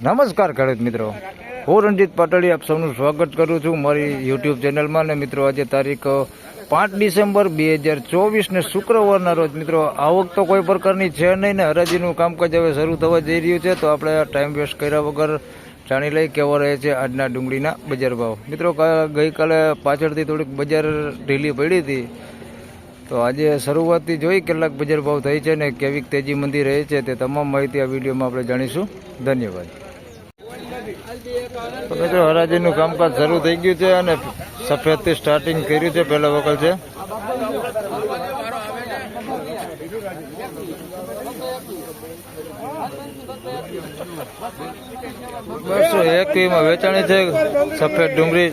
નમસ્કાર ખેડૂત મિત્રો. હું રણજીત પાટડી આપ સૌનું સ્વાગત કરું છું મારી યુટ્યુબ ચેનલમાં ને મિત્રો આજે તારીખ પાંચ ડિસેમ્બર બે હજાર ચોવીસને શુક્રવારના રોજ. મિત્રો, આવક તો કોઈ પ્રકારની છે નહીં ને હરાજીનું કામકાજ હવે શરૂ થવા જઈ રહ્યું છે, તો આપણે ટાઈમ વેસ્ટ કર્યા વગર જાણી લઈ કેવો રહે છે આજના ડુંગળીના બજાર ભાવ. મિત્રો ગઈકાલે પાછળથી થોડીક બજાર ઢીલી પડી હતી. તો આજે શરૂઆતથી જોઈ કેટલાક બજાર ભાવ થઈ છે ને કેવી તેજી મંદી રહે છે તે તમામ માહિતી આ વિડીયોમાં આપણે જાણીશું. ધન્યવાદ. તો જો હરાજીનું કામકાજ શરૂ થઈ ગયું છે અને સફેદથી સ્ટાર્ટિંગ કર્યું છે, પહેલો વખત છે. બસો એકવીમાં વેચાણી છે, સફેદ ડુંગળી.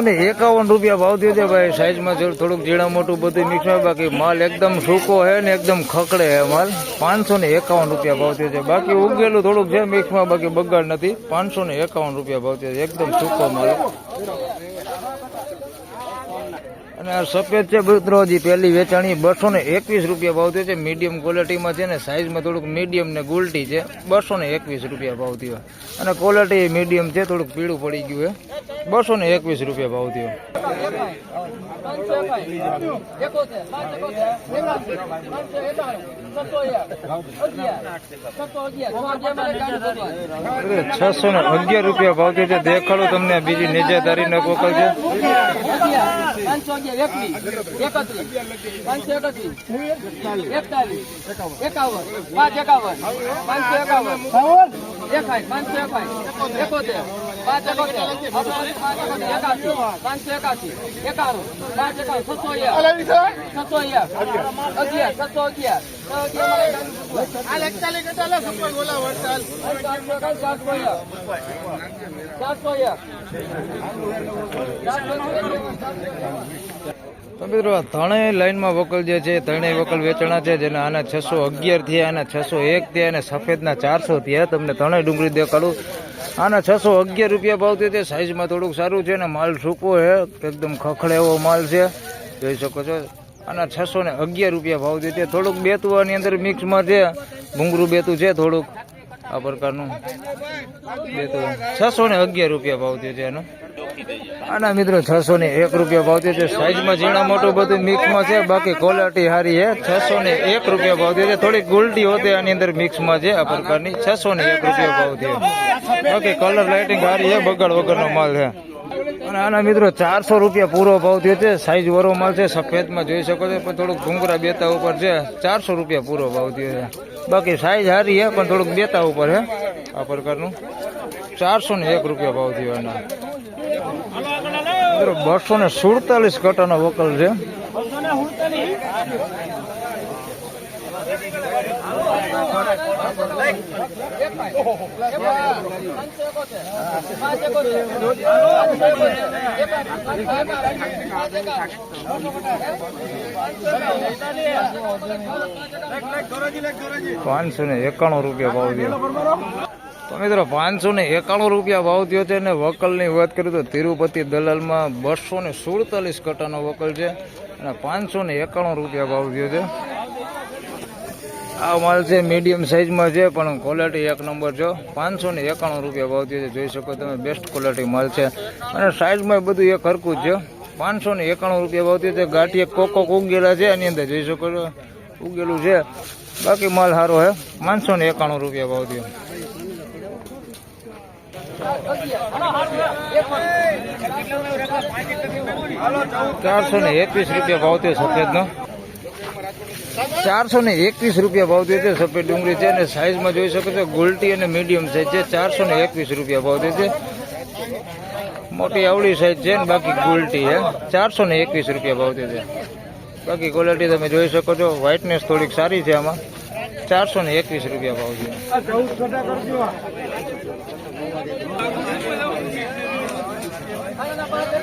ને એકાવન રૂપિયા ભાવ થયો છે ભાઈ. સાઈઝમાં થોડું- થોડુંક જીણા મોટું બધું મિક્સ હોય, બાકી માલ એકદમ સૂકો હે ને એકદમ ખકડે હે માલ. પાંચસો ને એકાવન રૂપિયા ભાવ થયો છે. બાકી ઉગેલું થોડુંક છે મિક્સમાં બાકી બગાડ નથી. પાંચસો ને એકાવન રૂપિયા ભાવ થયો એકદમ સૂકો માલ. અને આ સફેદ છે મિત્રો હજી પહેલી વેચાણી બસો ને એકવીસ રૂપિયા ભાવ થયો છે. મીડિયમ ક્વોલિટીમાં છે ને સાઈઝમાં થોડુંક મીડિયમ ને ગુલટી છે. બસો ને એકવીસ રૂપિયા ભાવ થયો. અને ક્વોલિટી મીડિયમ છે, થોડુંક પીળું પડી ગયું છે. બસો ને એકવીસ રૂપિયા ભાવ થયો. છસો ને અગિયાર રૂપિયા ભાવ છે. દેખાડો તમને બીજી નિજાદારી ને કોકલ છે પાંચસો અગિયાર એકત્રીસ પાંચસો એકત્રીસ એકતાલીસ એકાવન પાંચ એકાવન પાંચસો એકાવન એકાઈ પાંચસો એકાઈ એકોતેર પાંચ પાંચસો એકાસી એકાણું પાંચ એકાણું છસો અગિયાર છસો અગિયાર અગિયાર છસો અગિયાર ચારસો એક તો મિત્રો ત્રણેય લાઈનમાં વકલ જે છે ત્રણેય વકલ વેચાણા છે, જેને આના છસો અગિયાર થયા, આના છસો એક થયા, અને સફેદના ચારસો થયા. તમને ત્રણેય ડુંગળી દેખાડું. આના છસો અગિયાર રૂપિયા ભાવ થયો છે સાઇઝમાં થોડુંક સારું છે, અને માલ સૂકો છે. એકદમ ખખડે એવો માલ છે. જોઈ શકો છો. આના છસો ને અગિયાર રૂપિયા ભાવ થયો છે થોડુંક આની અંદર મિક્સમાં છે. ભૂંગરું બેતું છે થોડુંક. આ પ્રકારનું. બેતું. છસો ને અગિયાર રૂપિયા ભાવ થયો છે એનો આના મિત્રો છસો ને એક રૂપિયા ભાવ થયો છે સાઈઝમાં ઝીણા મોટું બધું મિક્સમાં છે. બાકી ક્વોલિટી સારી છે. છસો ને એક રૂપિયા ભાવ થયો છે થોડીક ગોલ્ડી હોતી આની અંદર મિક્સમાં છે આ પ્રકારની. છસો ને એક રૂપિયા ભાવ થયો બાકી કલર લાઇટિંગ સારી છે. બગાડ વગરનો માલ છે. અને આના મિત્રો ચારસો રૂપિયા પૂરો ભાવ થયો છે સાઈઝ વરો માલ છે. સફેદમાં જોઈ શકો છો. પણ થોડુંક ઘૂંઘરા બેતા ઉપર છે. ચારસો રૂપિયા પૂરો ભાવ થયો છે બાકી સાઈઝ સારી છે, પણ થોડુંક બેતા ઉપર છે. આ પ્રકારનું. ચારસો ને એક રૂપિયા ભાવ થયો એના બસો ને સુડતાલીસ કટાનો વકલ છે. પાંચસો ને એકાણું રૂપિયા ભાવ થયો તો મિત્રો પાંચસો ને એકાણું રૂપિયા ભાવ થયો છે અને વકલની વાત કરું તો તિરુપતિ દલાલમાં બસો ને સુડતાલીસ કટાનો વકલ છે અને પાંચસો ને એકાણું રૂપિયા ભાવ થયો છે. આ માલ છે મીડિયમ સાઇઝમાં છે, પણ ક્વોલિટી એક નંબર છે. પાંચસો ને એકાણું રૂપિયા ભાવ થયો છે. જોઈ શકો તમે બેસ્ટ ક્વોલિટી માલ છે. અને સાઇઝમાં બધું એક હરકું જ છે. પાંચસો ને એકાણું રૂપિયા ભાવ થયો છે. ગાંઠીએ કોક ઉગેલા છે, એની અંદર જોઈ શકો છો. ઉગેલું છે. બાકી માલ સારો છે. પાંચસો ને એકાણું રૂપિયા ભાવ થયો. ચારસો ને એકવીસ રૂપિયા ભાવ થયો સફેદનો. ચારસો ને એકવીસ રૂપિયા ભાવ થયો છે સફેદ ડુંગળી છે અને સાઈઝમાં જોઈ શકો છો ગોલ્ટી અને મીડિયમ સાઈઝ છે. ચારસો ને એકવીસ રૂપિયા ભાવ થયો છે. મોટી આવડી સાઈઝ છે ને બાકી ગોલ્ટી હે ચારસો ને એકવીસ રૂપિયા ભાવ થયો છે. બાકી ક્વોલિટી તમે જોઈ શકો છો. વ્હાઇટનેસ થોડીક સારી છે આમાં. ચારસો ને એકવીસ રૂપિયા ભાવ છે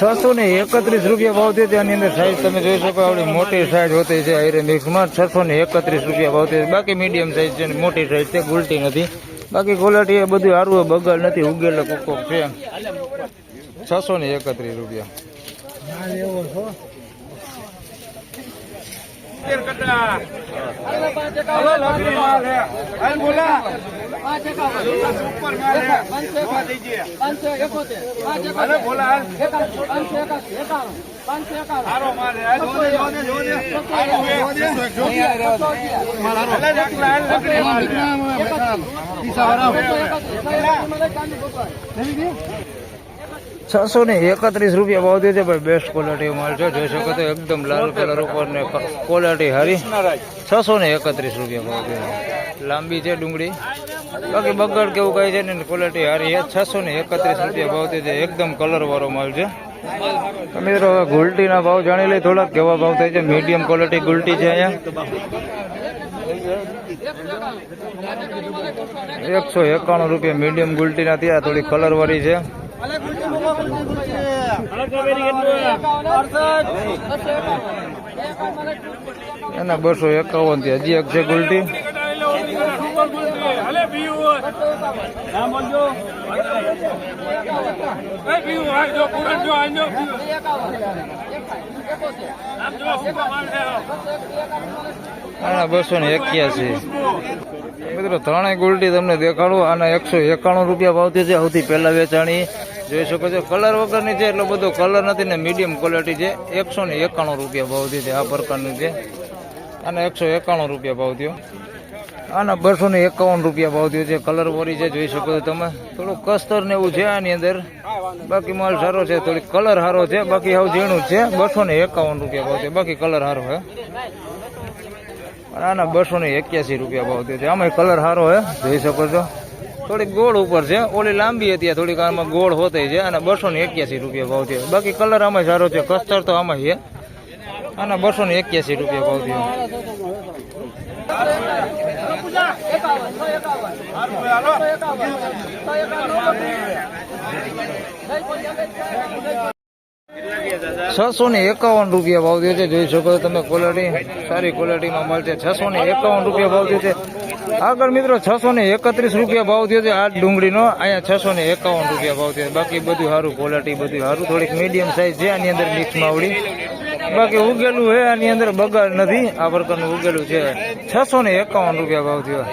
છસો ને એકત્રીસ રૂપિયા ભાવ થયો તેની અંદર સાઈઝ તમે જોઈ શકો, આવડી મોટી સાઈઝ હોતી છે આયરન મિક્સમાં છસો ને એકત્રીસ રૂપિયા ભાવ થયો બાકી મીડિયમ સાઈઝ છે મોટી સાઈઝ છે, ગુલટી નથી. બાકી ક્વોલિટી એ બધું સારું બગલ નથી, ઉગેલો કોકો છે. છસો ને એકત્રીસ રૂપિયા. છસો ને એકત્રીસ રૂપિયા ભાવ દે છે, ભાઈ બેસ્ટ ક્વોલિટી માલ છે જોઈ શકો તો એકદમ લાલ કલર ઉપર ને ક્વોલિટી હારી છસો ને એકત્રીસ રૂપિયા ભાવ દે છે. લાંબી છે ડુંગળી. બાકી બગડ કેવું કઈ છે ને ક્વોલિટી સારી છે. છસો ને એકત્રીસ રૂપિયા ભાવ થયો છે. એકદમ કલર વાળો માલ છે. મિત્રો, હવે ગુલટીના ભાવ જાણી લઈ થોડાક કેવા ભાવ થાય છે? મીડિયમ ક્વોલિટી ગુલટી છે અહીંયા. એકસો એકાણું રૂપિયા મીડિયમ ગુલટીના ત્યાં થોડી કલર વાળી છે. એના બસો એકાવનથી હજી એક છે ગુલટી. આના બસો ને એક્યાસી. મિત્રો, ત્રણેય ગુલટી તમને દેખાડું. આના એકસો એકાણું રૂપિયા ભાવતી છે. સૌથી પહેલા વેચાણી. જોઈ શકો છો, કલર વગરની છે, એટલો બધો કલર નથી ને મીડિયમ ક્વોલિટી છે. એકસો ને એકાણું રૂપિયા ભાવતી છે આ પ્રકારનું છે. અને એકસો એકાણું રૂપિયા ભાવ થયો. આના બસો ને એકાવન રૂપિયા ભાવ થયો છે. કલર વરી છે, જોઈ શકો છો તમે. થોડું કસ્તર ને એવું છે આની અંદર. બાકી માલ સારો છે, થોડી કલર સારો છે. બાકી હાવ ઝીણું છે. બસો ને એકાવન રૂપિયા ભાવ છે બાકી કલર સારો છે. આના બસો ને એક્યાસી રૂપિયા ભાવ થયો છે. આમાં કલર સારો હે જોઈ શકો છો. થોડીક ગોળ ઉપર છે. ઓલી લાંબી હતી થોડીક, આમાં ગોળ હોતી છે. અને બસો ને એક્યાસી રૂપિયા ભાવ થયો. બાકી કલર આમાં સારો છે. કસ્તર તો આમાં છે. આના બસો ને એક્યાસી રૂપિયા ભાવ થયો. છસો ને એકાવન રૂપિયા ભાવ થયો છે. જોઈ શકો તમે ક્વોલિટી સારી ક્વોલિટીમાં મળશે છસો ને એકાવન રૂપિયા ભાવ થયો છે. આગળ મિત્રો, છસો ને એકત્રીસ રૂપિયા ભાવ થયો છે આ ડુંગળીનો. અહીંયા છસો ને એકાવન રૂપિયા ભાવ થયો બાકી બધું સારું ક્વોલિટી બધું સારું. થોડીક મીડિયમ સાઇઝ છે, આની અંદર મિક્સમાં આવડી. બાકી ઉગેલું છે આની અંદર બગાડ નથી. આ પ્રકારનું ઉગેલું છે. છસો ને એકાવન રૂપિયા ભાવ થયો.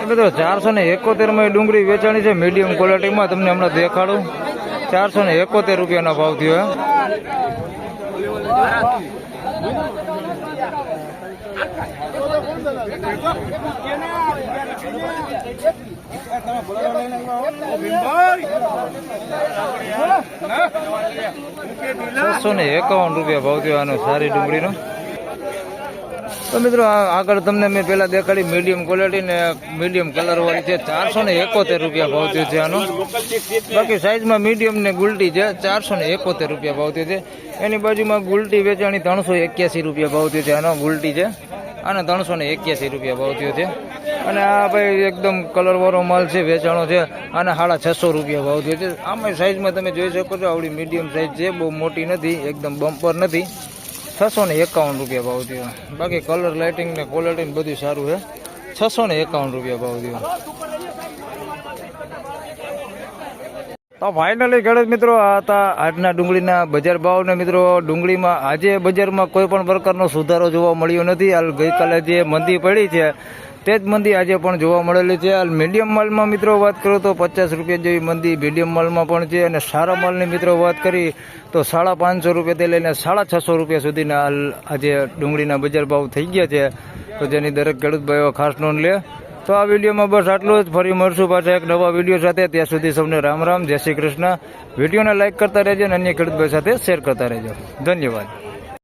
એ મિત્રો ચારસો ને એકોતેરમાં ડુંગળી વેચાણી છે. મીડિયમ ક્વોલિટીમાં તમને હમણાં દેખાડું. ચારસો ને એકોતેર રૂપિયાનો ભાવ થયો છસો ને એકાવન રૂપિયા ભાવ થયો આનો સારી ડુંગળીનો. તો મિત્રો આગળ તમને મેં પેલા દેખાડી મીડિયમ ક્વોલિટી ને મીડિયમ કલર વાળી છે. ચારસો ને એકોતેર રૂપિયા ભાવ થયો છે આનો. બાકી સાઈઝમાં મીડિયમ ને ગુલટી છે. ચારસો ને એકોતેર રૂપિયા ભાવ થયો છે. એની બાજુમાં ગુલટી વેચાણી ત્રણસો એક્યાસી રૂપિયા ભાવ થયો છે આનો. ગુલટી છે. આને ત્રણસો ને એક્યાસી રૂપિયા ભાવ થયો છે. અને આ ભાઈ એકદમ કલરવાળો માલ છે, વેચાણો છે અને સાડા છસો રૂપિયા ભાવ થયો છે. આમાં સાઈઝમાં તમે જોઈ શકો છો, આવડી મીડિયમ સાઇઝ છે, બહુ મોટી નથી, એકદમ બમ્પર નથી. છસો ને એકાવન રૂપિયા ભાવ થયો. બાકી કલર લાઇટિંગ ને ક્વોલિટી બધું સારું છે. છસો ને એકાવન રૂપિયા ભાવ થયો. તો ફાઇનલી ખેડૂત મિત્રો, આ હતા આજના ડુંગળીના બજાર ભાવ ને મિત્રો, ડુંગળીમાં આજે બજારમાં કોઈ પણ પ્રકારનો સુધારો જોવા મળ્યો નથી. હાલ ગઈકાલે જે મંદી પડી છે, તે જ મંદી આજે પણ જોવા મળેલી છે. હાલ મીડિયમ માલમાં મિત્રો વાત કરું તો પચાસ રૂપિયા જેવી મંદી મીડિયમ માલમાં પણ છે અને સારા માલની મિત્રો વાત કરી તો સાડા પાંચસો રૂપિયાથી લઈને સાડા છસો રૂપિયા સુધીના હાલ આજે ડુંગળીના બજાર ભાવ થઈ ગયા છે. તો જેની દરેક ખેડૂત ભાઈઓ ખાસ નોંધ લે. તો આ વિડીયોમાં બસ આટલું જ. ફરી મળશું પાછા એક નવા વીડિયો સાથે. ત્યાં સુધી સૌને રામ રામ. જય શ્રી કૃષ્ણ. વિડીયોને લાઇક કરતા રહેજો અને અન્ય ખેડૂતભાઈ સાથે શેર કરતા રહેજો. ધન્યવાદ.